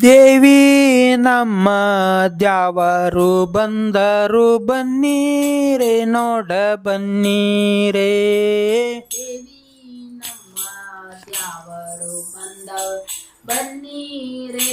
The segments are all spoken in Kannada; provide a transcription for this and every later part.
ದೇವಿ ನಮ್ಮ ದ್ಯಾವರು ಬಂದರು ಬನ್ನೀರೆ ನೋಡ ಬನ್ನೀರೆ. ದೇವಿ ನಮ್ಮ ದ್ಯಾವರು ಬಂದವರು ಬನ್ನೀರೆ.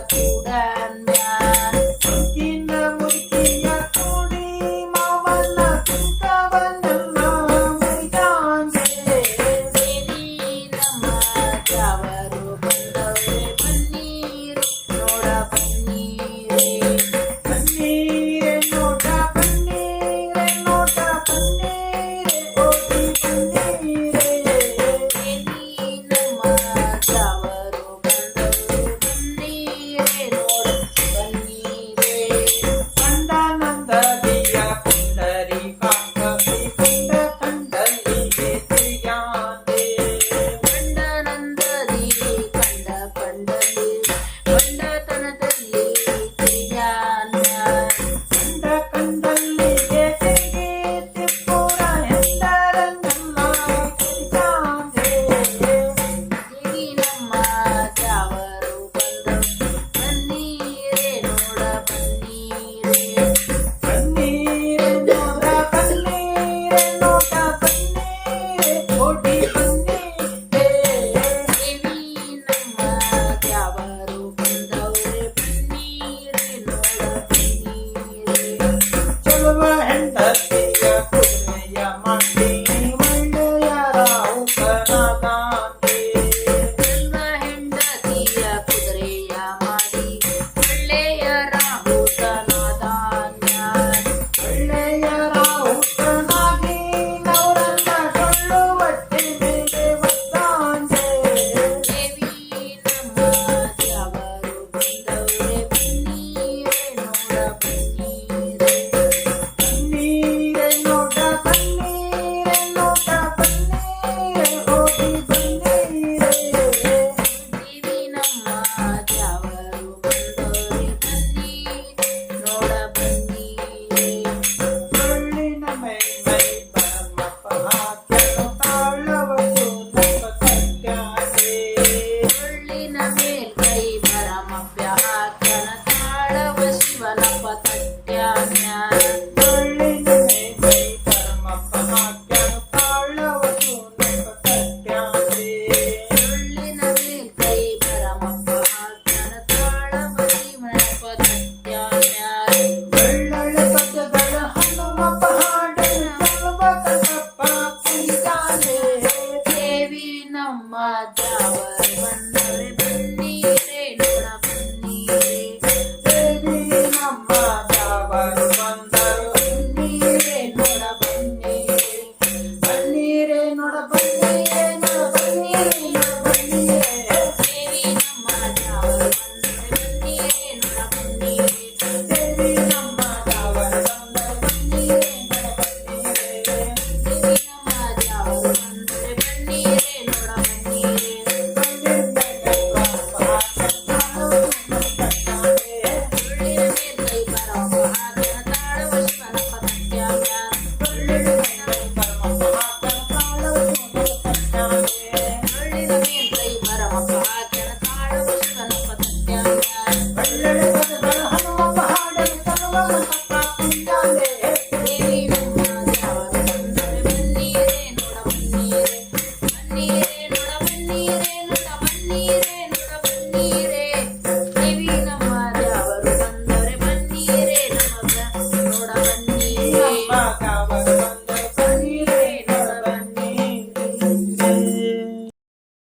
curar.